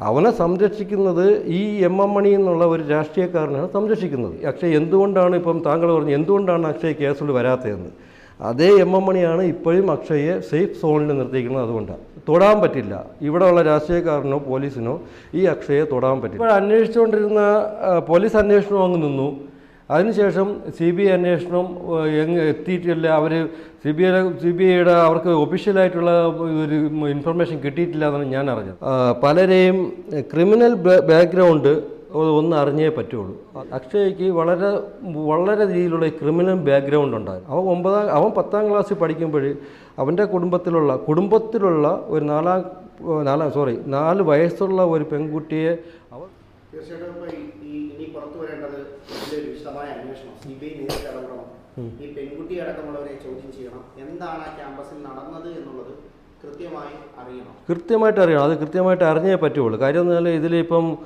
അവനെ സംരക്ഷിക്കുന്നത് ഈ എം എം മണി എന്നുള്ള ഒരു രാഷ്ട്രീയക്കാരനാണ് സംരക്ഷിക്കുന്നത്. അക്ഷയ് എന്തുകൊണ്ടാണ് ഇപ്പം താങ്കൾ പറഞ്ഞു എന്തുകൊണ്ടാണ് അക്ഷയ് കേസിൽ വരാത്തതെന്ന്? അതേ എം എം മണിയാണ് ഇപ്പോഴും അക്ഷയെ സേഫ് സോണിൽ നിർത്തിയിരിക്കുന്നത് അതുകൊണ്ടാണ്. തൊടാൻ പറ്റില്ല. ഇവിടെയുള്ള രാഷ്ട്രീയക്കാരനോ പോലീസിനോ ഈ അക്ഷയെ തൊടാൻ പറ്റില്ല. ഇപ്പോൾ അന്വേഷിച്ചുകൊണ്ടിരുന്ന പോലീസ് അന്വേഷണം അങ്ങ് നിന്നു. അതിനുശേഷം സി ബി ഐ അന്വേഷണം എങ്ങ് എത്തിയിട്ടില്ല. അവർ C B I C B ഐയുടെ അവർക്ക് ഒഫീഷ്യലായിട്ടുള്ള ഒരു ഇൻഫർമേഷൻ കിട്ടിയിട്ടില്ല എന്നാണ് ഞാൻ അറിഞ്ഞത്. പലരെയും ക്രിമിനൽ ബാക്ക്ഗ്രൗണ്ട് ഒന്ന് അറിഞ്ഞേ പറ്റുള്ളൂ. അക്ഷയ്ക്ക് വളരെ വളരെ രീതിയിലുള്ള ക്രിമിനൽ ബാക്ക്ഗ്രൗണ്ട് ഉണ്ടായിരുന്നു. അവൻ ഒമ്പതാം അവൻ പത്താം ക്ലാസ്സിൽ പഠിക്കുമ്പോൾ അവന്റെ കുടുംബത്തിലുള്ള കുടുംബത്തിലുള്ള ഒരു നാലാം നാലാം സോറി നാല് വയസ്സുള്ള ഒരു പെൺകുട്ടിയെ അവർ തീർച്ചയായിട്ടും ഈ ഇനി പുറത്തു വരേണ്ടത് ഇതിന്റെ ഒരു വിശദമായ അന്വേഷണം. സി ബി ഐ നേരിട്ട് ഇടപെടണം ഈ പെൺകുട്ടി അടക്കമുള്ളവരെ ചോദ്യം ചെയ്യണം. എന്താണ് ആ ക്യാമ്പസിൽ നടന്നത് എന്നുള്ളത് കൃത്യമായി അറിയണം. കൃത്യമായിട്ട് അറിയണം. അത് കൃത്യമായിട്ട് അറിഞ്ഞേ പറ്റുള്ളൂ. കാര്യം എന്ന് പറഞ്ഞാൽ ഇതിലിപ്പം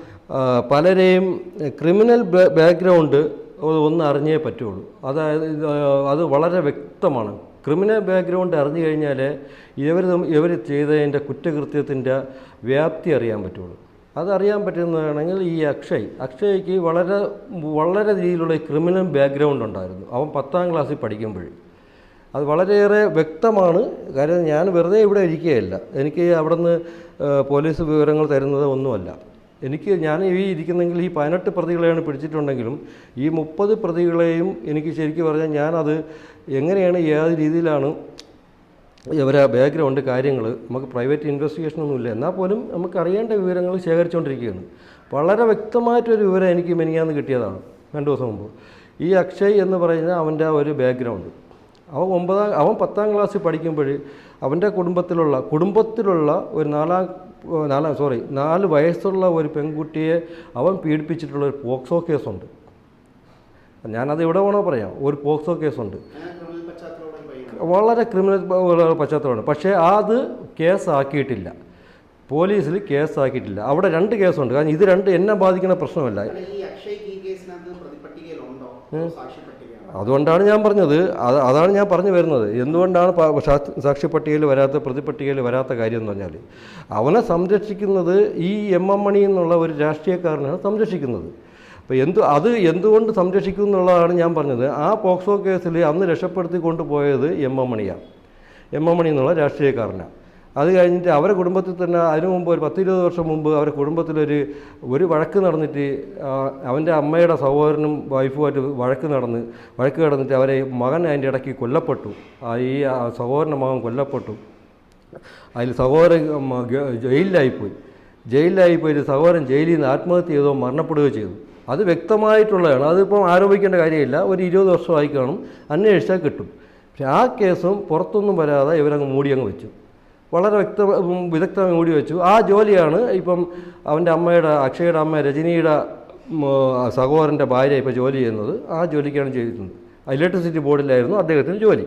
പലരെയും ക്രിമിനൽ ബാക്ക്ഗ്രൗണ്ട് ഒന്ന് അറിഞ്ഞേ പറ്റുള്ളൂ. അതായത് അത് വളരെ വ്യക്തമാണ്. ക്രിമിനൽ ബാക്ക്ഗ്രൗണ്ട് അറിഞ്ഞു കഴിഞ്ഞാൽ ഇവർ ഇവർ ചെയ്തതിന്റെ കുറ്റകൃത്യത്തിന്റെ വ്യാപ്തി അറിയാൻ പറ്റുള്ളൂ. അതറിയാൻ പറ്റുന്നതാണെങ്കിൽ ഈ അക്ഷയ്. അക്ഷയ്ക്ക് വളരെ വളരെ രീതിയിലുള്ള ക്രിമിനൽ ബാക്ക്ഗ്രൗണ്ട് ഉണ്ടായിരുന്നു. അവൻ പത്താം ക്ലാസ്സിൽ പഠിക്കുമ്പോൾ. അത് വളരെയേറെ വ്യക്തമാണ്. കാര്യം ഞാൻ വെറുതെ ഇവിടെ ഇരിക്കുകയല്ല. എനിക്ക് അവിടുന്ന് പോലീസ് വിവരങ്ങൾ തരുന്നത് ഒന്നുമല്ല. എനിക്ക് ഞാൻ ഈ ഇരിക്കുന്നെങ്കിൽ ഈ പതിനെട്ട് പ്രതികളെയാണ് പിടിച്ചിട്ടുണ്ടെങ്കിലും ഈ മുപ്പത് പ്രതികളെയും എനിക്ക് ശരിക്കും പറഞ്ഞാൽ ഞാനത് എങ്ങനെയാണ് ഏത് രീതിയിലാണ് ഇവരെ ബാക്ക്ഗ്രൗണ്ട് കാര്യങ്ങൾ നമുക്ക് പ്രൈവറ്റ് ഇൻവെസ്റ്റിഗേഷൻ ഒന്നുമില്ല എന്നാൽ പോലും നമുക്ക് അറിയേണ്ട വിവരങ്ങൾ ശേഖരിച്ചുകൊണ്ടിരിക്കുകയാണ്. വളരെ വ്യക്തമായിട്ടൊരു വിവരം എനിക്ക് മെനിയാന്ന് കിട്ടിയതാണ് രണ്ട് ദിവസം മുമ്പ്. ഈ അക്ഷയ് എന്ന് പറയുന്ന അവന്റെ ഒരു ബാക്ക്ഗ്രൗണ്ട് അവൻ ഒമ്പതാം അവൻ പത്താം ക്ലാസ്സിൽ പഠിക്കുമ്പോൾ അവന്റെ കുടുംബത്തിലുള്ള കുടുംബത്തിലുള്ള ഒരു നാലാം നാലാം സോറി നാല് വയസ്സുള്ള ഒരു പെൺകുട്ടിയെ അവൻ പീഡിപ്പിച്ചിട്ടുള്ള ഒരു പോക്സോ കേസുണ്ട്. ഞാനത് ഇവിടെ വേണോ പറയാം. ഒരു പോക്സോ കേസുണ്ട് അങ്ങനെ ക്രിമിനൽ പശ്ചാത്തലമുള്ള ഒരു പയ്യനാണ് വളരെ ക്രിമിനൽ പശ്ചാത്തലമാണ്. പക്ഷേ അത് കേസാക്കിയിട്ടില്ല. പോലീസിൽ കേസാക്കിയിട്ടില്ല. അവിടെ രണ്ട് കേസുണ്ട്. കാരണം ഇത് രണ്ട് എന്നെ ബാധിക്കുന്ന പ്രശ്നമല്ല. അതുകൊണ്ടാണ് ഞാൻ പറഞ്ഞത്. അത് അതാണ് ഞാൻ പറഞ്ഞു വരുന്നത്. എന്തുകൊണ്ടാണ് പ- സാ- സാക്ഷി പട്ടികയിൽ വരാത്ത പ്രതിപട്ടികയിൽ വരാത്ത കാര്യം എന്ന് പറഞ്ഞാൽ അവനെ സംരക്ഷിക്കുന്നത് ഈ എം എം മണി എന്നുള്ള ഒരു രാഷ്ട്രീയക്കാരനാണ് സംരക്ഷിക്കുന്നത്. അപ്പോൾ എന്ത് അത് എന്തുകൊണ്ട് സംരക്ഷിക്കും എന്നുള്ളതാണ് ഞാൻ പറഞ്ഞത്. ആ പോക്സോ കേസിൽ അന്ന് രക്ഷപ്പെടുത്തി കൊണ്ടുപോയത് എം എം മണിയാണ് എം എം മണി എന്നുള്ള രാഷ്ട്രീയക്കാരനാണ് അത് കഴിഞ്ഞിട്ട് അവരെ കുടുംബത്തിൽ തന്നെ അതിനു മുമ്പ് ഒരു പത്തിരുപത് വർഷം മുമ്പ് അവരുടെ കുടുംബത്തിലൊരു ഒരു വഴക്ക് നടന്നിട്ട് അവന്റെ അമ്മയുടെ സഹോദരനും വൈഫുമായിട്ട് വഴക്ക് നടന്ന് വഴക്ക് നടന്നിട്ട് അവരെ മകൻ അതിന്റെ ഇടയ്ക്ക് കൊല്ലപ്പെട്ടു. ഈ സഹോദരന്റെ മകൻ കൊല്ലപ്പെട്ടു. അതിൽ സഹോദരൻ ഉം, ജയിലിലായിപ്പോയി ജയിലിലായിപ്പോയി സഹോദരൻ ജയിലിൽ നിന്ന് ആത്മഹത്യ ചെയ്തോ മരണപ്പെടുകയോ ചെയ്തു. അത് വ്യക്തമായിട്ടുള്ളതാണ്. അതിപ്പം ആരോപിക്കേണ്ട കാര്യമില്ല. ഒരു ഇരുപത് വർഷമായി കാണും. അന്വേഷിച്ചാൽ കിട്ടും. പക്ഷെ ആ കേസും പുറത്തൊന്നും വരാതെ ഇവരങ്ങ് മൂടി അങ്ങ് വെച്ചു. വളരെ വ്യക്ത വിദഗ്ധമായി മൂടി വെച്ചു. ആ ജോലിയാണ് ഇപ്പം അവന്റെ അമ്മയുടെ അക്ഷയുടെ അമ്മ രജനിയുടെ സഹോദരന്റെ ഭാര്യ ഇപ്പോൾ ജോലി ചെയ്യുന്നത്. ആ ജോലിക്കാണ് ചെയ്തിരുന്നത്. ഇലക്ട്രിസിറ്റി ബോർഡിലായിരുന്നു അദ്ദേഹത്തിന് ജോലി.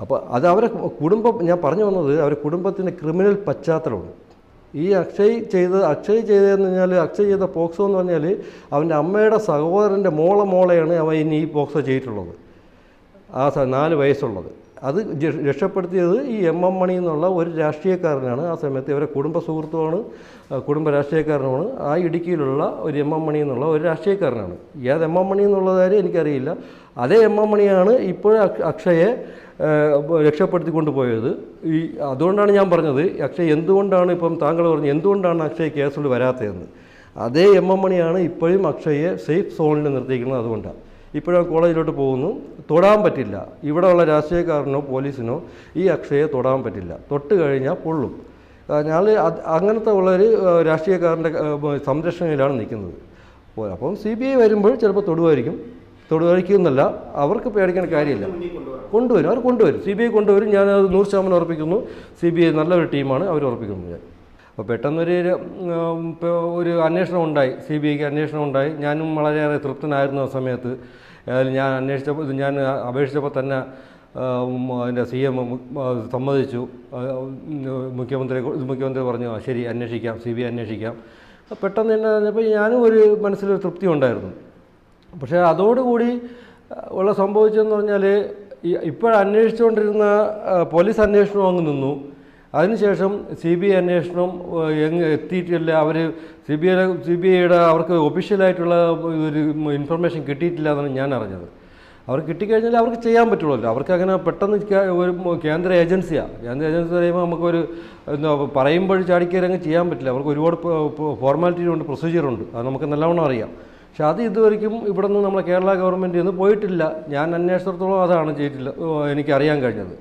അപ്പോൾ അത് അവരെ കുടുംബം ഞാൻ പറഞ്ഞു വന്നത് അവരുടെ കുടുംബത്തിന്റെ ക്രിമിനൽ പശ്ചാത്തലമാണ്. ഈ അക്ഷയ് ചെയ്ത് അക്ഷയ് ചെയ്തതെന്ന് പറഞ്ഞാൽ അക്ഷയ് ചെയ്ത പോക്സോ എന്ന് പറഞ്ഞാൽ അവന്റെ അമ്മയുടെ സഹോദരന്റെ മോളെ മോളെയാണ് അവൻ ഇനി ഈ പോക്സോ ചെയ്തിട്ടുള്ളത്. ആ നാല് വയസ്സുള്ളത്. അത് രക്ഷപ്പെടുത്തിയത് ഈ എം എം മണി എന്നുള്ള ഒരു രാഷ്ട്രീയക്കാരനാണ്. ആ സമയത്ത് ഇവരെ കുടുംബ സുഹൃത്തുമാണ് കുടുംബ രാഷ്ട്രീയക്കാരനുമാണ്. ആ ഇടുക്കിയിലുള്ള ഒരു എം എം മണി എന്നുള്ള ഒരു രാഷ്ട്രീയക്കാരനാണ്. ഏത് എം എം മണി എന്നുള്ള കാര്യം എനിക്കറിയില്ല. അതേ എം എം മണിയാണ് ഇപ്പോഴും അക്ഷയെ രക്ഷപ്പെടുത്തി കൊണ്ടുപോയത് ഈ അതുകൊണ്ടാണ് ഞാൻ പറഞ്ഞത് അക്ഷയ് എന്തുകൊണ്ടാണ് ഇപ്പം താങ്കൾ പറഞ്ഞു എന്തുകൊണ്ടാണ് അക്ഷയ് കേസിൽ വരാത്തതെന്ന്. അതേ എം എം മണിയാണ് ഇപ്പോഴും അക്ഷയെ സേഫ് സോണിൽ നിർത്തിയിരിക്കുന്നത് അതുകൊണ്ടാണ്. ഇപ്പോഴും കോളേജിലോട്ട് പോകുന്നു. തൊടാൻ പറ്റില്ല. ഇവിടെയുള്ള രാഷ്ട്രീയക്കാരനോ പോലീസിനോ ഈ അക്ഷയെ തൊടാൻ പറ്റില്ല. തൊട്ട് കഴിഞ്ഞാൽ പൊള്ളും. ഞാൻ അങ്ങനത്തെ ഉള്ളൊരു രാഷ്ട്രീയക്കാരന്റെ സംരക്ഷണയിലാണ് നിൽക്കുന്നത്. അപ്പം സി ബി ഐ വരുമ്പോൾ ചിലപ്പോൾ തൊടുമായിരിക്കും എന്നല്ല അവർക്ക് പേടിക്കേണ്ട കാര്യമില്ല. കൊണ്ടുവരും. അവർ കൊണ്ടുവരും. സി ബി ഐ കൊണ്ടുവരും. ഞാനത് നൂറ് ശതമാനം ഉറപ്പിക്കുന്നു. സി ബി ഐ നല്ലൊരു ടീമാണ്. അവർ ഉറപ്പിക്കുന്നു ഞാൻ അപ്പോൾ പെട്ടെന്നൊരു ഇപ്പോൾ ഒരു അന്വേഷണം ഉണ്ടായി. സി ബി ഐക്ക് അന്വേഷണം ഉണ്ടായി. ഞാനും വളരെയേറെ തൃപ്തനായിരുന്നു ആ സമയത്ത്. ഞാൻ അന്വേഷിച്ചപ്പോൾ ഞാൻ അപേക്ഷിച്ചപ്പോൾ തന്നെ അതിന്റെ സി എം സമ്മതിച്ചു. മുഖ്യമന്ത്രി മുഖ്യമന്ത്രി പറഞ്ഞു "ആ, ശരി അന്വേഷിക്കാം സി ബി ഐ അന്വേഷിക്കാം പെട്ടെന്ന് തന്നെ പറഞ്ഞപ്പോൾ ഞാനും ഒരു മനസ്സിലൊരു തൃപ്തി ഉണ്ടായിരുന്നു. പക്ഷേ അതോടുകൂടി ഉള്ള സംഭവിച്ചതെന്ന് പറഞ്ഞാൽ ഇപ്പോഴന്വേഷിച്ചുകൊണ്ടിരുന്ന പോലീസ് അന്വേഷണം അങ്ങ് നിന്നു. അതിനുശേഷം സി ബി ഐ അന്വേഷണം എങ് എത്തിയിട്ടില്ല. അവർ C B I C B ഐയുടെ അവർക്ക് ഒഫീഷ്യലായിട്ടുള്ള ഒരു ഇൻഫർമേഷൻ കിട്ടിയിട്ടില്ല എന്നാണ് ഞാൻ അറിഞ്ഞത്. അവർ കിട്ടിക്കഴിഞ്ഞാൽ അവർക്ക് ചെയ്യാൻ പറ്റുള്ളൂ. അവർക്ക് അങ്ങനെ പെട്ടെന്ന് ഒരു കേന്ദ്ര ഏജൻസിയാണ് കേന്ദ്ര ഏജൻസി പറയുമ്പോൾ നമുക്കൊരു എന്താ പറയുമ്പോൾ ചാടിക്കയറി അങ്ങ് ചെയ്യാൻ പറ്റില്ല. അവർക്ക് ഒരുപാട് ഫോർമാലിറ്റി ഉണ്ട് പ്രൊസീജിയർ ഉണ്ട്. അത് നമുക്ക് നല്ലവണ്ണം അറിയാം. പക്ഷെ അത് ഇതുവരെയ്ക്കും ഇവിടെ നിന്ന് നമ്മളെ കേരള ഗവൺമെന്റ് നിന്ന് പോയിട്ടില്ല. ഞാൻ അന്വേഷണത്തോളം അതാണ് ചെയ്തിട്ടില്ല എനിക്ക് എനിക്കറിയാൻ കഴിഞ്ഞത്.